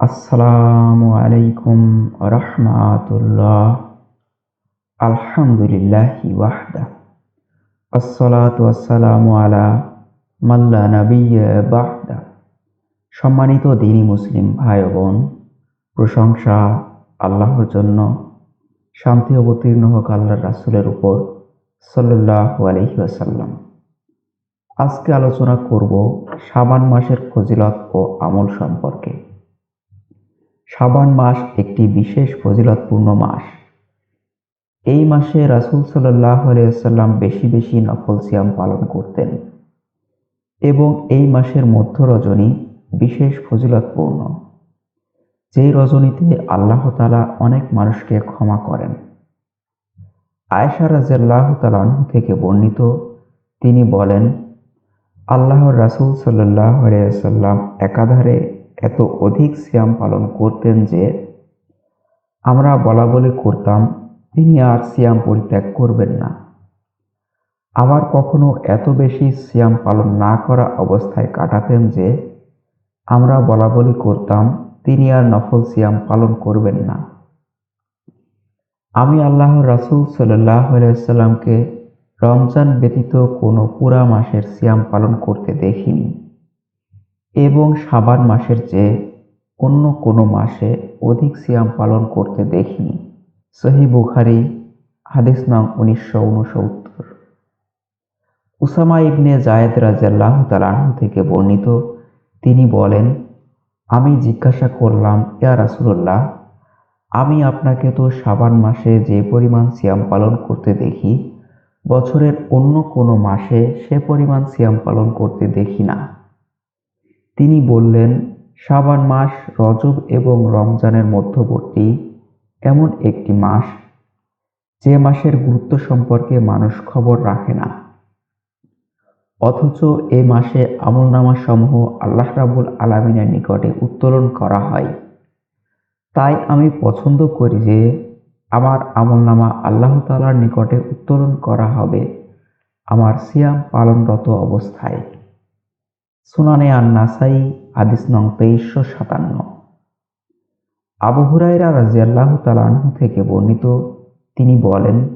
আসসালামু আলাইকুম রহমাতুল্লাহ। আলহামদুলিল্লাহি ওয়াহদা। আসসালাতু আলা মাল্লা নবিয়্য বাহদা। সম্মানিত দিনী মুসলিম ভাই বোন, প্রশংসা আল্লাহর জন্য, শান্তি অবতীর্ণ হোক আল্লাহ রাসুলের উপর সাল্লাল্লাহু আলাইহি ওয়াসাল্লাম। আজকে আলোচনা করব শাবান মাসের ফজিলত ও আমল সম্পর্কে। শাবান মাস একটি বিশেষ ফজিলতপূর্ণ মাস। এই মাসে রাসূল সাল্লাল্লাহু আলাইহি ওয়াসাল্লাম বেশি বেশি নফল সিয়াম পালন করতেন এবং এই মাসের মধ্য রজনী বিশেষ ফজিলতপূর্ণ। যেই রজনীতে আল্লাহ তাআলা অনেক মানুষকে ক্ষমা করেন। আয়েশা রাদিয়াল্লাহু তাআলা থেকে বর্ণিত, তিনি বলেন, আল্লাহর রাসূল সাল্লাল্লাহু আলাইহি ওয়াসাল্লাম একাধারে এত অধিক সিয়াম পালন করতেন যে আমরা বলা বলি করতাম, তিনি আর সিয়াম পরিত্যাগ করবেন না। আবার কখনো এত বেশি সিয়াম পালন না করা অবস্থায় কাটাতেন যে আমরা বলা বলি করতাম, তিনি আর নফল সিয়াম পালন করবেন না। আমি আল্লাহ রাসূল সাল্লাহ আলাইসাল্লামকে রমজান ব্যতীত কোনো পুরা মাসের সিয়াম পালন করতে দেখিনি। এবং সাবান মাসের চেয়ে অন্য কোনো মাসে অধিক সিয়াম পালন করতে দেখিনি। সহি বুখারি, হাদিস নং উনিশশো উনসত্তর। উসামা ইবনে জায়েদ রাজাল্লাহ তালাহ থেকে বর্ণিত, তিনি বলেন, আমি জিজ্ঞাসা করলাম, ইয়া রাসুল্লাহ আমি আপনাকে তো সাবান মাসে যে পরিমাণ সিয়াম পালন করতে দেখি, বছরের অন্য কোনো মাসে সে পরিমাণ সিয়াম পালন করতে দেখি না। তিনি বললেন, সাবান মাস, রজব এবং রমজানের মধ্যবর্তী এমন একটি মাস যে মাসের গুরুত্ব সম্পর্কে মানুষ খবর রাখে না। অথচ এ মাসে আমলনামা সমূহ আল্লাহ রাবুল আলমিনের নিকটে উত্তোলন করা হয়। তাই আমি পছন্দ করি যে আমার আমলনামা আল্লাহ তালার নিকটে উত্তোলন করা হবে আমার সিয়াম পালনরত অবস্থায়। সুনানে আন নাসাই হাদিস নং তেইশশো সাতান্ন। আবু হুরাইরা রাজিয়াল্লাহ তালাহু থেকে বর্ণিত, তিনি বলেন,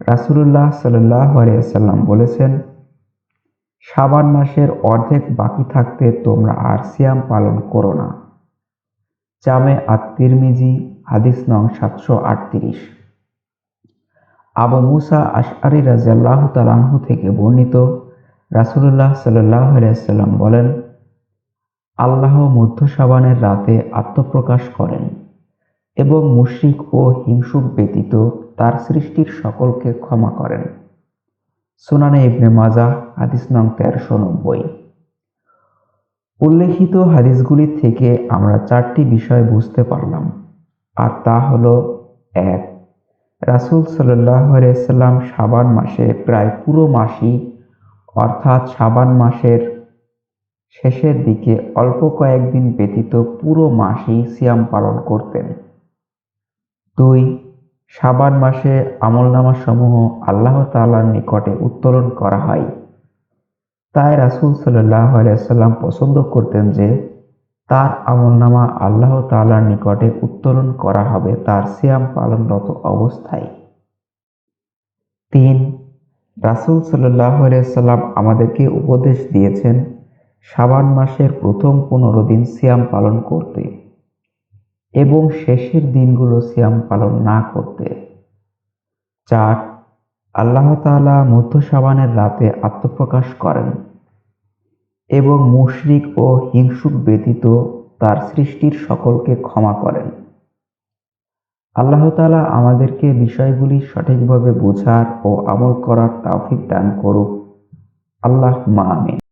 রাসুলুল্লাহ সাল্লাহ আলিয়াল্লাম বলেছেন সাবান মাসের অর্ধেক বাকি থাকতে তোমরা আর সিয়াম পালন করো না। জামে আত্মিরমিজি হাদিস নং সাতশো আটত্রিশ। আবু মুসা আশআরি রাজিয়াল্লাহ তালাহু থেকে বর্ণিত রাসুলুল্লাহ সাল্লাহ আলিয়াল্লাম বলেন, আল্লাহ মধ্য সাবানের রাতে আত্মপ্রকাশ করেন এবং মুশরিক ও হিংসুক ব্যতীত তার সৃষ্টির সকলকে ক্ষমা করেন। সুনানে ইবনে মাজা, হাদিস নং তেরোশো নব্বই। উল্লেখিত হাদিসগুলি থেকে আমরা চারটি বিষয় বুঝতে পারলাম, আর তা হল এক, রাসুল সাল্লাহ আলাইসাল্লাম সাবান মাসে প্রায় পুরো মাসই অর্থাৎ সাবান মাসের শেষের দিকে অল্প কয়েকদিন ব্যতীত পুরো মাসই সিয়াম পালন করতেন। দুই, সাবান মাসে আমলনামা সমূহ আল্লাহ তালার নিকটে উত্তোলন করা হয়। তাই রাসুল সাল্লাহ আলাইসাল্লাম পছন্দ করতেন যে, তার আমলনামা আল্লাহ তালার নিকটে উত্তোলন করা হবে তার সিয়াম পালনরত অবস্থায়। তিন রাসুল সাল্লাহ আলাইসাল্লাম আমাদেরকে উপদেশ দিয়েছেন, সাবান মাসের প্রথম পনেরো দিন সিয়াম পালন করতে এবং শেষের দিনগুলো সিয়াম পালন না করতে। চার, আল্লাহ তালা মধ্য সাবানের রাতে আত্মপ্রকাশ করেন এবং মুশরিক ও হিংসুক ব্যতীত তার সৃষ্টির সকলকে ক্ষমা করেন। আল্লাহ তালা আমাদেরকে বিষয়গুলি সঠিকভাবে বোঝার ও আমল করার তাফিক দান করুক। আল্লাহ মা আমিন।